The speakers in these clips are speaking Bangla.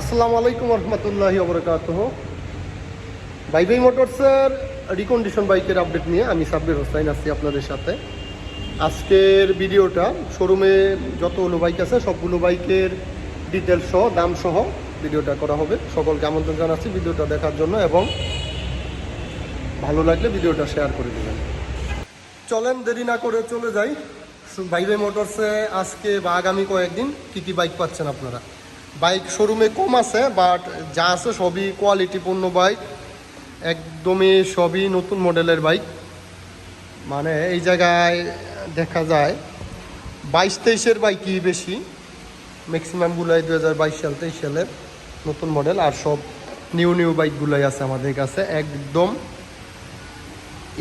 আসসালামু আলাইকুম রহমতুল্লাহি ওবরাকাত বাই বাই মোটরসের রিকন্ডিশন বাইকের আপডেট নিয়ে আমি সাব্বির হোসাইন আছি আপনাদের সাথে। আজকের ভিডিওটা শোরুমে যতগুলো বাইক আছে, সবগুলো বাইকের ডিটেলস সহ, দাম সহ ভিডিওটা করা হবে। সকলকে আমন্ত্রণ জানাচ্ছি ভিডিওটা দেখার জন্য এবং ভালো লাগলে ভিডিওটা শেয়ার করে দেবেন। চলেন দেরি না করে চলে যাই। বাই বাই মোটরসে আজকে বা আগামী কয়েকদিন কী কী বাইক পাচ্ছেন আপনারা? বাইক শোরুমে কম আছে বাট যা আছে সবই কোয়ালিটিপূর্ণ বাইক একদমই সবই নতুন মডেলের বাইক মানে এই জায়গায় দেখা যায়, বাইশ তেইশের বাইকই বেশি ম্যাক্সিমামগুলোই দু হাজার বাইশ সাল তেইশ সালের নতুন মডেল আর সব নিউ নিউ বাইকগুলোই আছে আমাদের কাছে, একদম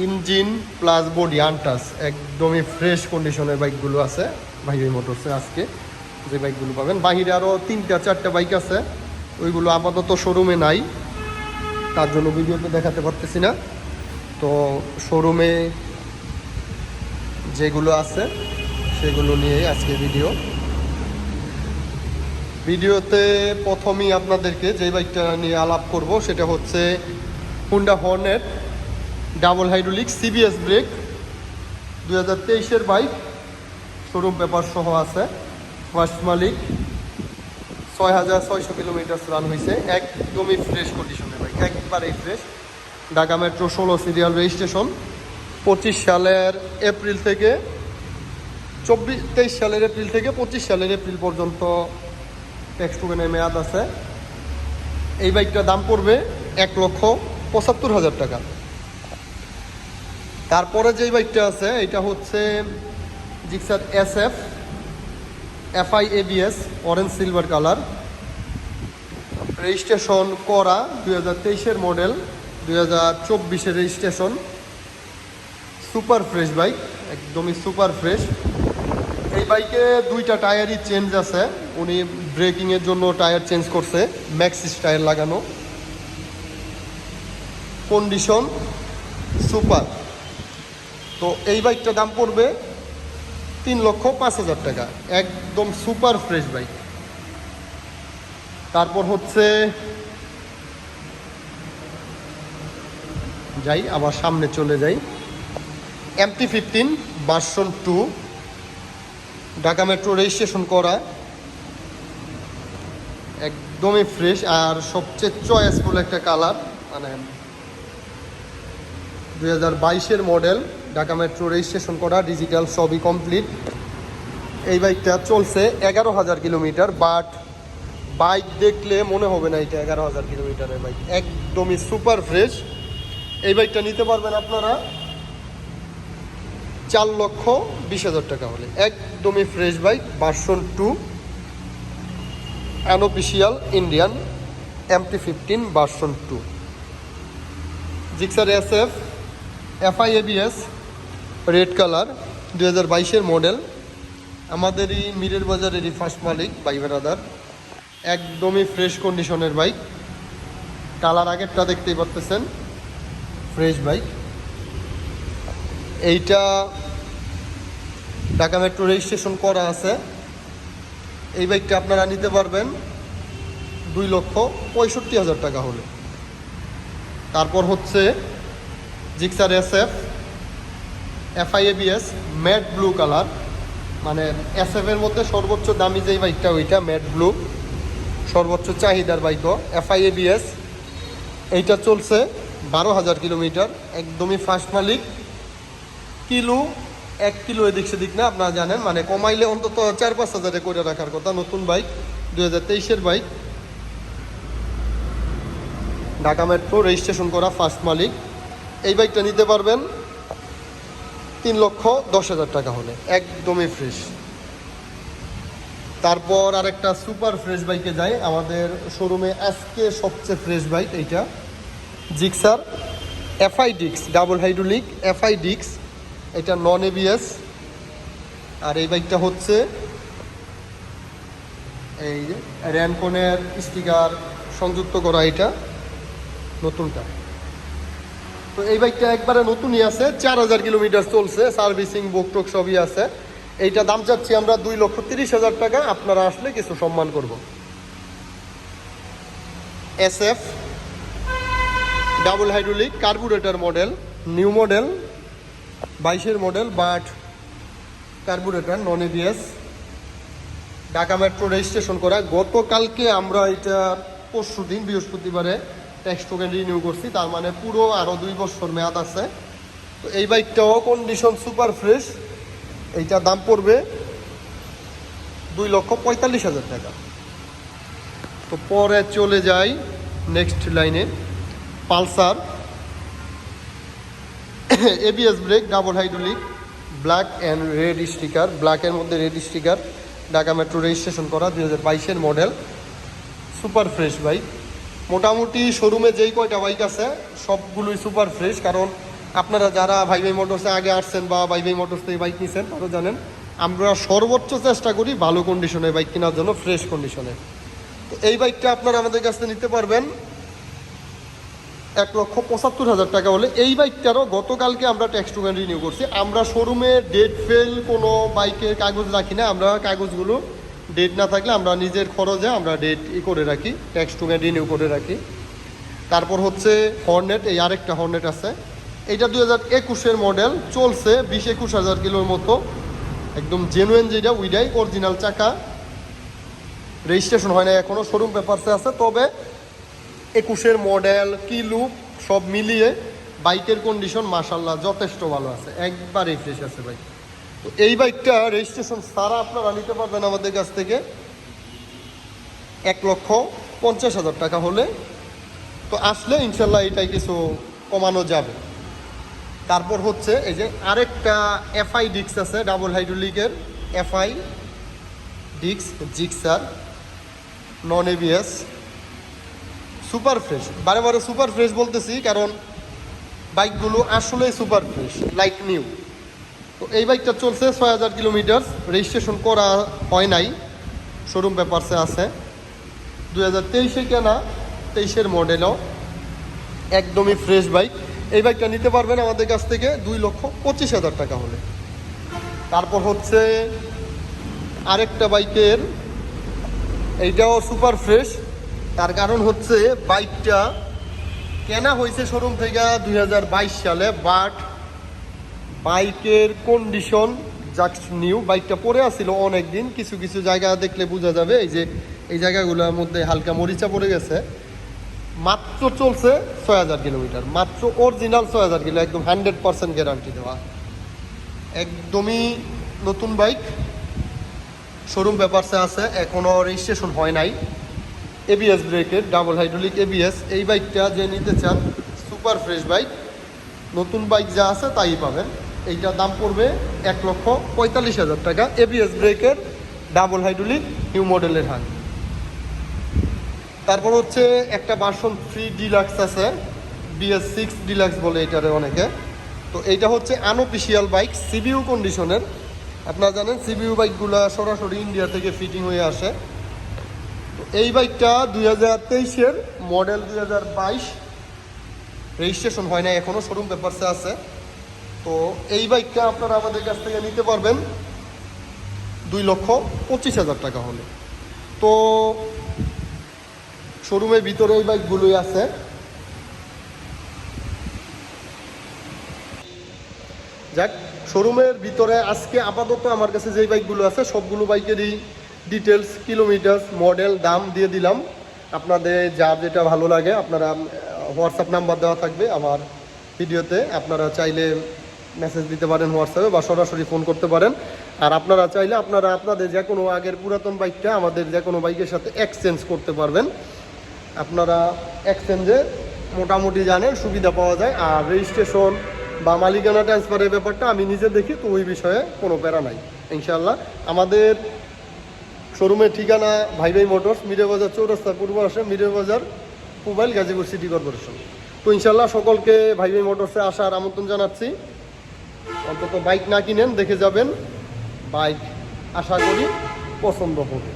ইঞ্জিন প্লাস বডি আনটাস একদমই ফ্রেশ কন্ডিশনের বাইকগুলো আছে, ভাই ভাই মোটরসে আজকে। যে বাইকগুলো পাবেন। বাহিরে আরও তিনটা, চারটা বাইক আছে। ওইগুলো আপাতত শোরুমে নাই। তার জন্য ভিডিওতে দেখাতে পারতেছি না। তো শোরুমে যেগুলো আছে, সেগুলো নিয়েই আজকে ভিডিও ভিডিওতে প্রথমেই আপনাদেরকে যে বাইকটা নিয়ে আলাপ করব, সেটা হচ্ছে Honda hornet double hydraulic CBS brake দু হাজার বাইক শোরুম পেপার সহ আছে। ফার্স্ট মালিক। ছয় হাজার ছয়শো কিলোমিটার রান হয়েছে একদমই ফ্রেশ কন্ডিশনের বাইক একবারেই ফ্রেশ ঢাকা মেট্রো ষোলো সিরিয়াল রেজিস্ট্রেশন পঁচিশ সালের এপ্রিল থেকে, চব্বিশ, তেইশ সালের এপ্রিল থেকে পঁচিশ সালের এপ্রিল পর্যন্ত ট্যাক্স টোকেনের মেয়াদ আছে। এই বাইকটার দাম পড়বে এক লক্ষ পঁচাত্তর হাজার টাকা। তারপরে যেই বাইকটা আছে এটা হচ্ছে Gixxer S F FI ABS orange silver colour registration করা দুই হাজার তেইশের মডেল দুই হাজার চব্বিশের রেজিস্ট্রেশন সুপার ফ্রেশ বাইক একদমই সুপার ফ্রেশ এই বাইকে দুইটা টায়ারই চেঞ্জ আছে। উনি ব্রেকিংয়ের জন্য টায়ার চেঞ্জ করছে ম্যাক্সিস টায়ার লাগানো। কন্ডিশন সুপার তো এই বাইকটার দাম পড়বে তিন লক্ষ পাঁচ হাজার টাকা। একদম সুপার ফ্রেশ বাইক। তারপর হচ্ছে, যাই, আবার সামনে চলে যাই। MT fifteen version two Dhaka metro registration করা। একদমই ফ্রেশ আর সবচেয়ে চয়েসফুল একটা কালার মানে দুই হাজার বাইশের মডেল ঢাকা মেট্রো রেজিস্ট্রেশন করা ডিজিটাল সবই কমপ্লিট। এই বাইকটা চলছে এগারো হাজার কিলোমিটার, বাট বাইক দেখলে মনে হবে না এটা এগারো হাজার কিলোমিটারের বাইক। একদমই সুপার ফ্রেশ। এই বাইকটা নিতে পারবেন আপনারা চার লক্ষ বিশ হাজার টাকা হলে। একদমই fresh bike, version two unofficial Indian MT fifteen version two. Gixxer S F FI ABS red colour দু হাজার মডেল। আমাদেরই মিরের বাজারেরই ফার্স্ট মালিক বাই বেরাদার। একদমই ফ্রেশ কন্ডিশনের বাইক কালার আগেরটা দেখতেই পারতেছেন। ফ্রেশ বাইক এইটা ঢাকা মেট্রো রেজিস্ট্রেশন করা আছে। এই বাইকটা আপনারা নিতে পারবেন দুই লক্ষ পঁয়ষট্টি হাজার টাকা হলে। তারপর হচ্ছে Gixxer S F FI ABS matte blue colour মানে এস এর মধ্যে সর্বোচ্চ দামি যেই বাইকটা, ওইটা ম্যাট ব্লু সর্বোচ্চ চাহিদার বাইকও এফআইএবিএস এইটা চলছে বারো হাজার কিলোমিটার, একদমই ফার্স্ট মালিক। কিলো, এক কিলো এদিক সেদিক না, আপনারা জানেন। মানে কমাইলে অন্তত চার পাঁচ হাজারে করে রাখার কথা, নতুন বাইক দু হাজার বাইক। ঢাকা মেট্রো রেজিস্ট্রেশন করা ফার্স্ট মালিক। এই বাইকটা নিতে পারবেন তিন লক্ষ দশ হাজার টাকা হলে। একদমই ফ্রেশ তারপর আরেকটা সুপার ফ্রেশ বাইকে যাই। আমাদের শোরুমে আজকে সবচেয়ে ফ্রেশ বাইক এইটা। জিক্সার এফআই ডিক্স ডাবল হাইড্রোলিক এফআই ডিক্স এটা নন এবিএস আর এই বাইকটা হচ্ছে এই যে র্যানকনের স্টিকার সংযুক্ত করা এটা। নতুনটা। তো এই বাইকটা একবারে নতুনই আছে, চার হাজার কিলোমিটার চলছে, সার্ভিসিং, বুক টুক সবই আছে। এইটা দাম চাচ্ছি আমরা দুই লক্ষ তিরিশ হাজার টাকা, আপনারা আসলে কিছু সম্মান করব। S F double hydraulic, carburettor model, new model, বাইশের model, but carburettor, non ABS. Dhaka metro registration করা। গতকালকে আমরা এটা পরশু দিন বৃহস্পতিবারে ট্যাক্স রিনিউ করছি, তার মানে পুরো আরও দুই বছর মেয়াদ আছে। তো এই বাইকটাও কন্ডিশন সুপার ফ্রেশ এইটার দাম পড়বে দুই লক্ষ পঁয়তাল্লিশ হাজার টাকা। তো পরে চলে যাই নেক্সট লাইনে Pulsar. ABS brake double hydraulic black and red sticker ব্ল্যাকের মধ্যে red sticker Dhaka metro registration করা, দুই হাজার বাইশের মডেল সুপার ফ্রেশ বাইক মোটামুটি শোরুমে যেই কয়টা বাইক আছে, সবগুলোই সুপার ফ্রেশ কারণ আপনারা যারা ভাই ভাই মোটরসে আগে আসছেন বা ভাই ভাই মোটরস থেকে বাইক নিছেন, তারা জানেন, আমরা সর্বোচ্চ চেষ্টা করি ভালো কন্ডিশনে বাইক কেনার জন্য ফ্রেশ কন্ডিশনে তো এই বাইকটা আপনারা আমাদের কাছ থেকে নিতে পারবেন এক লক্ষ পঁচাত্তর হাজার টাকা হলে। এই বাইকটারও গতকালকে আমরা ট্যাক্স টোকেন রিনিউ করছি। আমরা শোরুমে ডেট ফেল কোনো বাইকের কাগজ রাখি না, আমরা কাগজগুলো ডেট না থাকলে আমরা নিজের খরচে আমরা ডেট ই করে রাখি ট্যাক্স টোকেন রিনিউ করে রাখি। তারপর হচ্ছে হর্নেট এই আরেকটা হর্নেট আছে। এইটা দুই হাজার একুশের মডেল চলছে বিশ একুশ হাজার কিলোর মতো। একদম জেনুয়েন যেটা উইডাই অরিজিনাল চাকা। রেজিস্ট্রেশন হয় না এখনও শোরুম পেপারসে আছে, তবে একুশের মডেল কি লুক সব মিলিয়ে বাইকের কন্ডিশন মাসাল্লাহ যথেষ্ট ভালো আছে। একবারেই ফ্রেশ আছে বাইক তো এই বাইকটা রেজিস্ট্রেশন সারা আপনারা নিতে পারবেন আমাদের কাছ থেকে এক লক্ষ পঞ্চাশ হাজার টাকা হলে। তো আসলে ইনশাল্লাহ এটাই কিছু কমানো যাবে। তারপর হচ্ছে এই যে আরেকটা এফআই ডিক্স আছে, ডাবল হাইড্রোলিকের এফআই ডিক্স Gixxer, non ABS, super fresh. বারে বারে সুপার ফ্রেশ বলতেছি, কারণ বাইকগুলো আসলেই সুপার ফ্রেশ লাইক নিউ। তো এই বাইকটা চলছে ছয় হাজার কিলোমিটার। রেজিস্ট্রেশন করা হয় নাই। শোরুম পেপারসে আছে। দুই হাজার তেইশে কেনা, তেইশের মডেলও। একদমই ফ্রেশ বাইক এই বাইকটা নিতে পারবেন আমাদের কাছ থেকে দুই লক্ষ পঁচিশ হাজার টাকা হলে। তারপর হচ্ছে আরেকটা বাইকের। এইটাও সুপার ফ্রেশ তার কারণ হচ্ছে বাইকটা কেনা হয়েছে শোরুম থেকে দু হাজার বাইশ সালে বাট বাইকের কন্ডিশন জাস্ট নিউ বাইকটা পরে আসছিল অনেক দিন কিছু কিছু জায়গা দেখলে বোঝা যাবে, এই যে, এই জায়গাগুলোর মধ্যে হালকা মরিচা পড়ে গেছে। মাত্র চলছে ছয় হাজার কিলোমিটার, মাত্র অরিজিনাল ছয় হাজার কিলো, একদম হান্ড্রেড পার্সেন্ট গ্যারান্টি দেওয়া। একদমই নতুন বাইক শোরুম পেপারসে আছে এখনও রেজিস্ট্রেশন হয় নাই। এবিএস ব্রেকের ডাবল হাইড্রোলিক এবিএস এই বাইকটা যে নিতে চান সুপার ফ্রেশ বাইক নতুন বাইক যা আছে তাই পাবেন। এইটার দাম পড়বে এক লক্ষ পঁয়তাল্লিশ হাজার টাকা। এবিএস ব্রেকের ডাবল হাইড্রোলিক নিউ মডেলের হান তারপর হচ্ছে একটা বাসন থ্রি ডিলাক্স আছে বিএস সিক্স ডিলাক্স বলে এটারে অনেকে। তো এইটা হচ্ছে আনঅফিসিয়াল বাইক সিবিউ কন্ডিশনের আপনারা জানেন সিবিউ বাইকগুলো সরাসরি ইন্ডিয়া থেকে ফিটিং হয়ে আসে। তো এই বাইকটা দুই হাজার তেইশের মডেল দুই হাজার বাইশ। রেজিস্ট্রেশন হয় না এখনও শোরুম পেপারসে আছে। তো এই বাইকটা আপনারা আমাদের কাছ থেকে নিতে পারবেন দুই লক্ষ পঁচিশ হাজার টাকা হলে। তো শোরুমের ভিতরে এই বাইকগুলোই আছে। যাক, শোরুমের ভিতরে আজকে আপাতত আমার কাছে যেই বাইকগুলো আছে, সবগুলো বাইকেরই ডিটেলস কিলোমিটার মডেল দাম দিয়ে দিলাম। আপনাদের যা যেটা ভালো লাগে, আপনারা হোয়াটসঅ্যাপ নাম্বার দেওয়া থাকবে আমার ভিডিওতে। আপনারা চাইলে মেসেজ দিতে পারেন হোয়াটসঅ্যাপে বা সরাসরি ফোন করতে পারেন। আর আপনারা চাইলে আপনারা আপনাদের যে কোনো আগের পুরাতন বাইকটা আমাদের যে কোনো বাইকের সাথে এক্সচেঞ্জ করতে পারবেন। আপনারা এক্সচেঞ্জে মোটামুটি জানেন সুবিধা পাওয়া যায়। আর রেজিস্ট্রেশন বা মালিকানা ট্রান্সফারের ব্যাপারটা আমি নিজে দেখি, তো ওই বিষয়ে কোনো প্যারা নাই ইনশাল্লাহ আমাদের শোরুমের ঠিকানা ভাই ভাই মোটরস মিরে বাজার চৌরাস্তা, পূর্ব আসে মিরে বাজার মোবাইল গাজীপুর সিটি কর্পোরেশন। তো ইনশাল্লাহ সকলকে ভাই ভাই মোটরসে আসার আমন্ত্রণ জানাচ্ছি। অন্তত বাইক না কিনেন দেখে যাবেন। বাইক আশা করি পছন্দ হবে।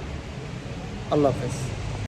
আল্লাহ হাফেজ।